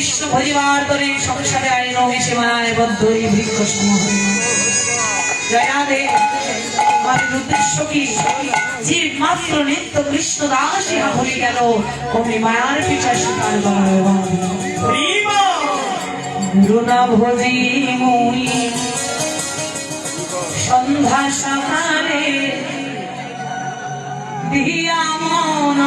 কৃষ্ণ পরিবার করে সংসারে আইন এসে মায় বদ্ধ এই বৃক্ষ সমূহ জয়াদে আমার উদ্দেশ্য কি? যে মাত্র নিত্য কৃষ্ণ দাস ইহা ভুলে গেল অমনি মায়ার পিছা স্বীকার গুরু না ভজি মুই সন্ধ্যা দিয়া মন।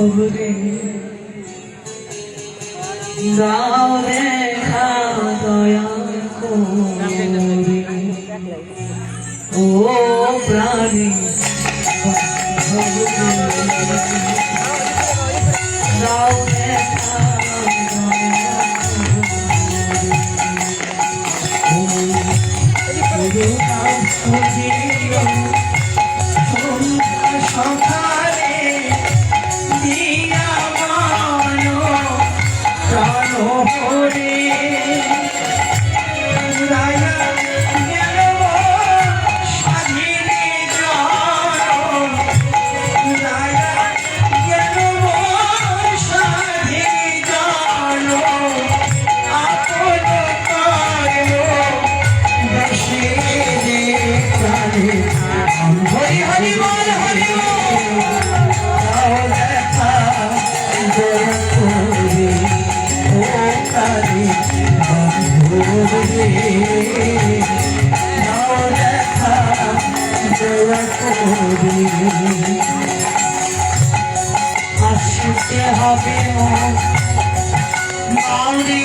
বান্ধব রে দাও দেখা দয়া করে ও প্রাণী আসতে হবে মাউরি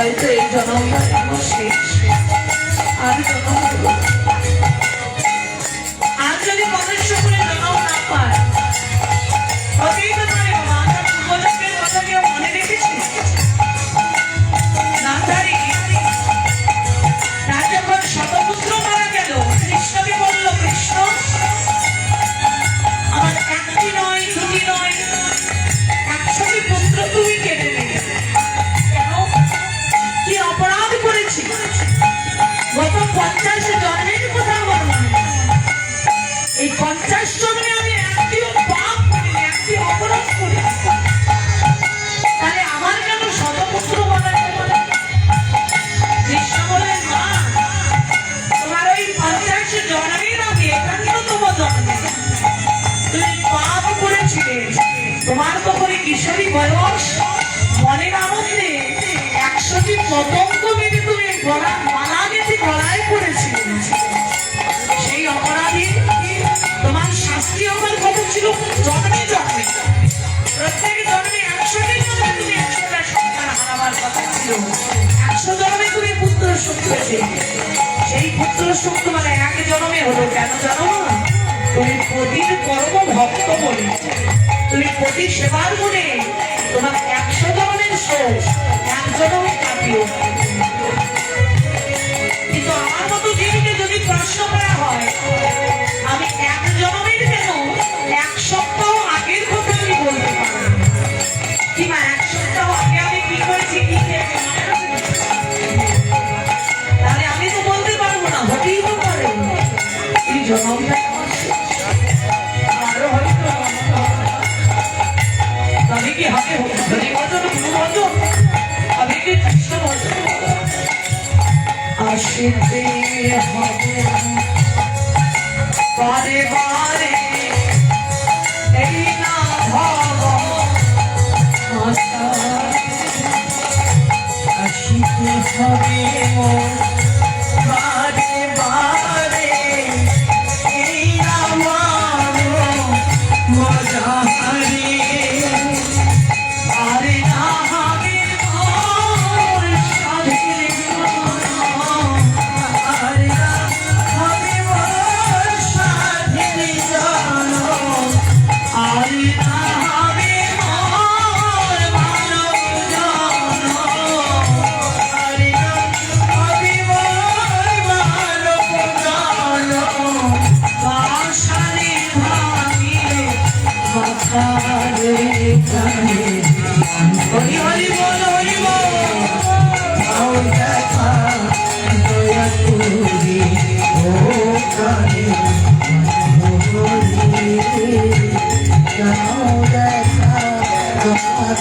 হয়তো এই জন্মটা আমার বয়স মনের আনন্দে একশোটি পতঙ্গ মেরে তুমি গলা মালা গেছে গলায় পড়েছিলে। সেই অপরাধী তোমার শাস্তি হবার কথা ছিল জন্মে জন্মে। প্রত্যেক জন্মে তুমি একশোটা কথা ছিল। একশো জন্মে তুমি পুত্র সুখ সেই পুত্র সুখ তোমার এক জন্মে হলো কেন জানো? তুমি পতির কর্ম ভক্ত বলে। তুমি সেবার গুণে তোমার একশো জনের শোষ এক জনমে কিন্তু আমার মতো জীবনে যদি প্রশ্ন করা হয়, আমি এক বারে বারে এই না ভাব আসিতে হবে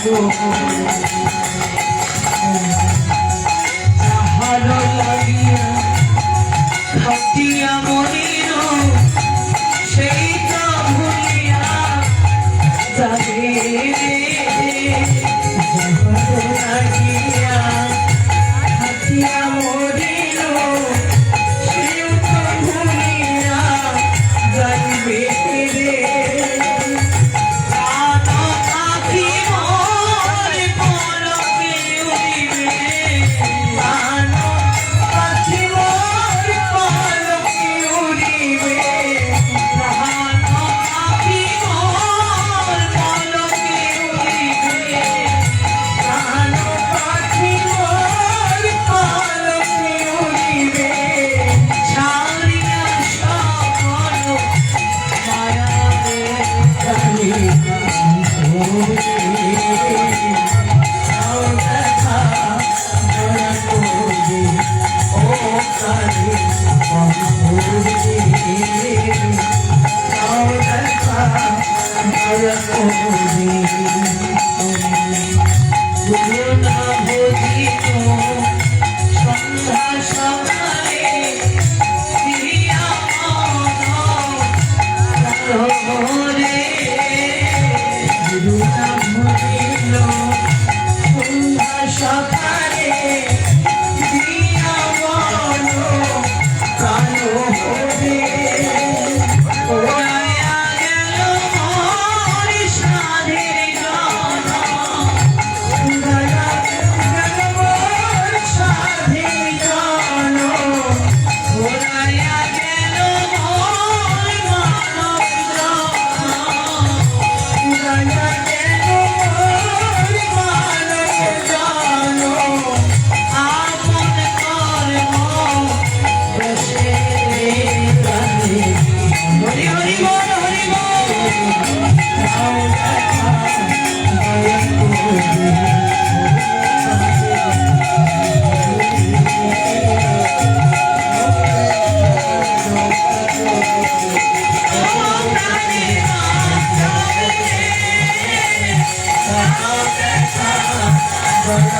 দয়া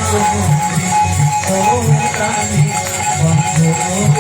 জয় রাধে জয় রাধে